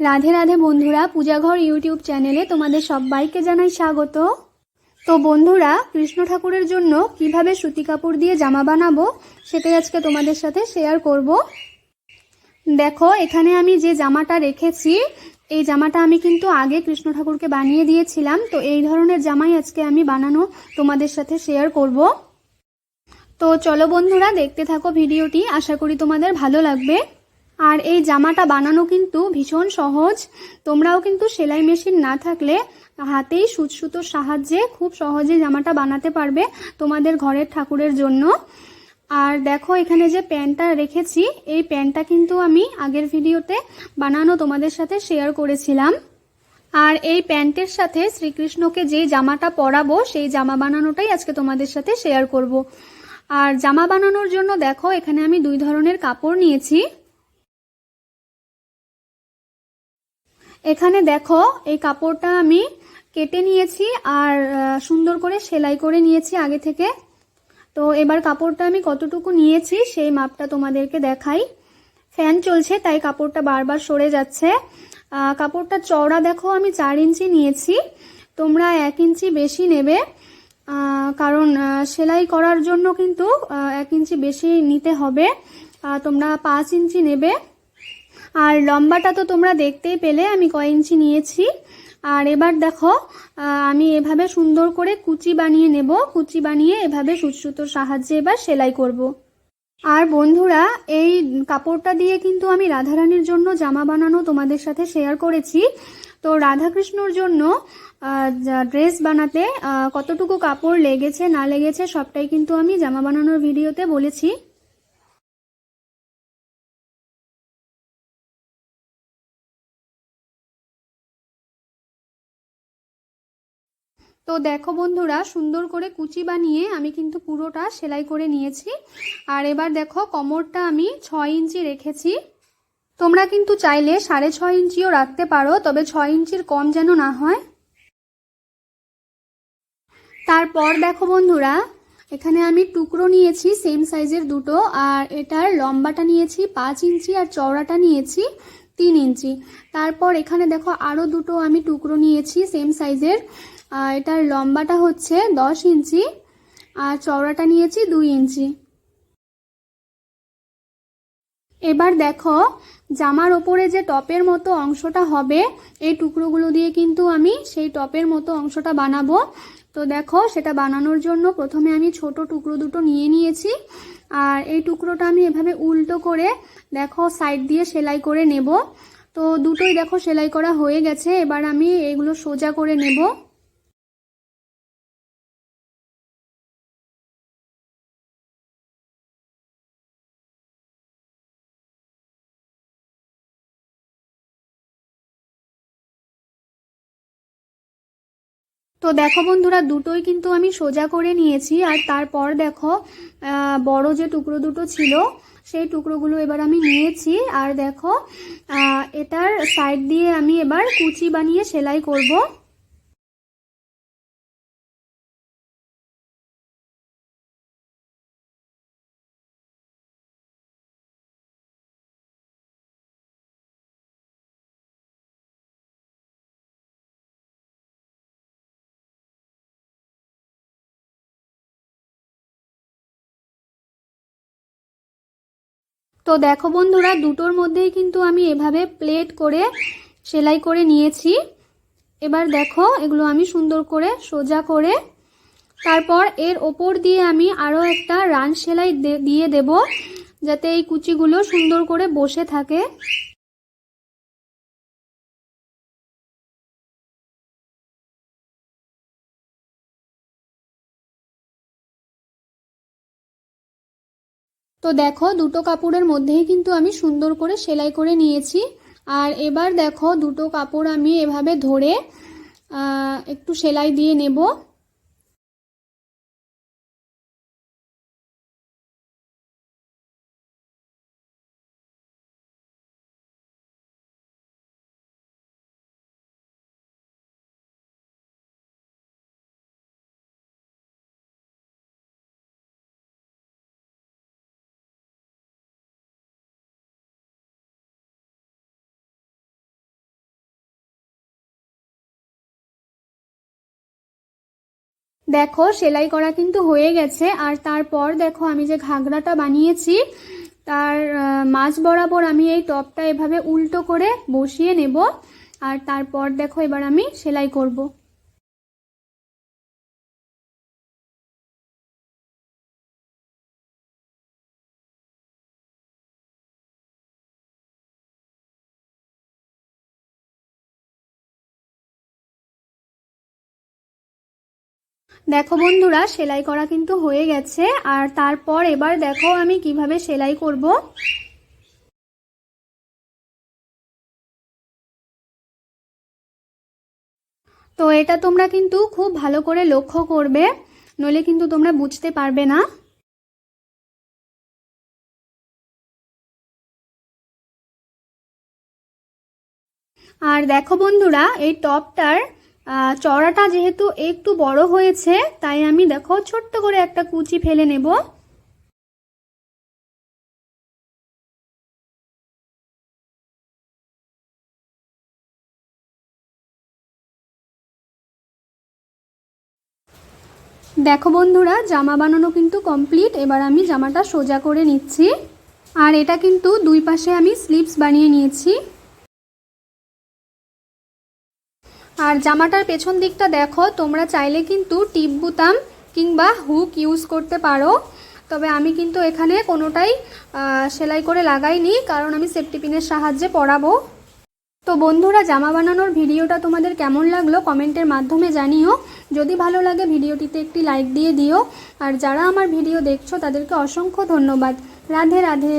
রাধে রাধে বন্ধুরা, পূজাঘর ইউটিউব চ্যানেলে তোমাদের সবাইকে জানাই স্বাগত। তো বন্ধুরা, কৃষ্ণ ঠাকুরের জন্য কীভাবে সুতি কাপড় দিয়ে জামা বানাবো, সেটাই আজকে তোমাদের সাথে শেয়ার করব। দেখো, এখানে আমি যে জামাটা রেখেছি, এই জামাটা আমি কিন্তু আগে কৃষ্ণ ঠাকুরকে বানিয়ে দিয়েছিলাম, তো এই ধরনের জামাই আজকে আমি বানানো তোমাদের সাথে শেয়ার করব। তো চলো বন্ধুরা, দেখতে থাকো ভিডিওটি, আশা করি তোমাদের ভালো লাগবে। আর এই জামাটা বানানো কিন্তু ভীষণ সহজ। তোমরাও কিন্তু সেলাই মেশিন না থাকলে হাতেই সুচ সুতোর সাহায্যে খুব সহজে জামাটা বানাতে পারবে তোমাদের ঘরের ঠাকুরের জন্য। আর দেখো এখানে যে প্যান্টটা রেখেছি, এই প্যান্টটা কিন্তু আমি আগের ভিডিওতে বানানো তোমাদের সাথে শেয়ার করেছিলাম। আর এই প্যান্টের সাথে শ্রীকৃষ্ণকে যেই জামাটা পরাবো, সেই জামা বানানোটাই আজকে তোমাদের সাথে শেয়ার করব। আর জামা বানানোর জন্য দেখো এখানে আমি দুই ধরনের কাপড় নিয়েছি। এখানে দেখো, এই কাপড়টা আমি কেটে নিয়েছি আর সুন্দর করে সেলাই করে নিয়েছি আগে থেকে। তো এবার কাপড়টা আমি কতটুকু নিয়েছি সেই মাপটা তোমাদেরকে দেখাই। ফ্যান চলছে, তাই কাপড়টা বারবার সরে যাচ্ছে। কাপড়টা চওড়া দেখো, আমি চার ইঞ্চি নিয়েছি। তোমরা এক ইঞ্চি বেশি নেবে। কারণ সেলাই করার জন্য কিন্তু এক ইঞ্চি বেশি নিতে হবে। তোমরা পাঁচ ইঞ্চি নেবে। আর লম্বাটা তো তোমরা দেখতেই পেলে, আমি কয় ইঞ্চি নিয়েছি। আর এবার দেখো আমি এভাবে সুন্দর করে কুচি বানিয়ে নেব। কুচি বানিয়ে এভাবে সুচ সুতোর সাহায্যে এবার সেলাই করব। আর বন্ধুরা, এই কাপড়টা দিয়ে কিন্তু আমি রাধারানীর জন্য জামা বানানো তোমাদের সাথে শেয়ার করেছি। তো রাধাকৃষ্ণর জন্য ড্রেস বানাতে কতটুকু কাপড় লেগেছে, না লেগেছে সবটাই কিন্তু আমি জামা বানানোর ভিডিওতে বলেছি। তো দেখো বন্ধুরা, সুন্দর করে কুচি বানিয়ে আমি কিন্তু পুরোটা সেলাই করে নিয়েছি। আর এবার দেখো কোমরটা আমি ছয় ইঞ্চি রেখেছি। তোমরা কিন্তু চাইলে সাড়ে ছয় ইঞ্চিও রাখতে পারো, তবে ছয় ইঞ্চির কম যেন না হয়। তারপর দেখো বন্ধুরা, এখানে আমি টুকরো নিয়েছি সেম সাইজের দুটো, আর এটার লম্বাটা নিয়েছি পাঁচ ইঞ্চি আর চওড়াটা নিয়েছি তিন ইঞ্চি। তারপর এখানে দেখো আরও দুটো আমি টুকরো নিয়েছি সেম সাইজের আর এটার লম্বাটা হচ্ছে দশ ইঞ্চি, আর চওড়াটা নিয়েছি দুই ইঞ্চি। এবার দেখো, জামার ওপরে যে টপের মতো অংশটা হবে, এই টুকরোগুলো দিয়ে কিন্তু আমি সেই টপের মতো অংশটা বানাবো। তো দেখো, সেটা বানানোর জন্য প্রথমে আমি ছোট টুকরো দুটো নিয়ে নিয়েছি, আর এই টুকরোটা আমি এভাবে উল্টো করে, দেখো, সাইড দিয়ে সেলাই করে নেব। তো দুটোই দেখো, সেলাই করা হয়ে গেছে, এবার আমি এগুলো সোজা করে নেব। তো দেখো বন্ধুরা, দুটোই কিন্তু আমি সোজা করে নিয়েছি। আর তারপর দেখো বড় যে টুকরো দুটো ছিল, সেই টুকরোগুলো এবার আমি নিয়েছি। আর দেখো এটার সাইড দিয়ে আমি এবার কুচি বানিয়ে সেলাই করব। তো দেখো বন্ধুরা, দুটোর মধ্যেই কিন্তু আমি এভাবে প্লেট করে সেলাই করে নিয়েছি। এবার দেখো, এগুলো আমি সুন্দর করে সোজা করে তারপর এর ওপর দিয়ে আমি আরও একটা রান সেলাই দিয়ে দেব, যাতে এই কুচিগুলো সুন্দর করে বসে থাকে। তো দেখো দুটো কাপড়ের মধ্যেই কিন্তু আমি সুন্দর করে সেলাই করে নিয়েছি। আর এবার দেখো দুটো কাপড় আমি এভাবে ধরে একটু সেলাই দিয়ে নেব। দেখো, সেলাই করা কিন্তু হয়ে গেছে। আর তারপর দেখো, আমি যে ঘাগরাটা বানিয়েছি, তার মাছ বরাবর আমি এই টপটা এভাবে উল্টো করে বসিয়ে নেব। আর তারপর দেখো, এবার আমি সেলাই করব। দেখো বন্ধুরা, সেলাই করা কিন্তু হয়ে গেছে। আর তারপর এবার দেখো আমি কীভাবে সেলাই করব। তো এটা তোমরা কিন্তু খুব ভালো করে লক্ষ্য করবে, নইলে কিন্তু তোমরা বুঝতে পারবে না। আর দেখো বন্ধুরা, এই টপটার চড়াটা যেহেতু একটু বড় হয়েছে, তাই আমি দেখো ছোট্ট করে একটা কুচি ফেলে নেব। দেখো বন্ধুরা, জামা বানানো কিন্তু কমপ্লিট এবার আমি জামাটা সোজা করে নিচ্ছি। আর এটা কিন্তু দুই পাশে আমি স্লিপস বানিয়ে নিয়েছি। আর জামাটার পেছন দিকটা দেখো, তোমরা চাইলে কিন্তু টিপ বুতাম কিংবা হুক ইউজ করতে পারো। তবে আমি কিন্তু এখানে কোনোটাই সেলাই করে লাগাইনি, কারণ আমি সেফটি পিনের সাহায্যে পরাবো। তো বন্ধুরা, জামা বানানোর ভিডিওটা তোমাদের কেমন লাগল কমেন্টের মাধ্যমে জানিও। যদি ভালো লাগে ভিডিওটিতে একটি লাইক দিয়ে দিও। আর যারা আমার ভিডিও দেখছ, তাদেরকে অসংখ্য ধন্যবাদ। রাধে রাধে।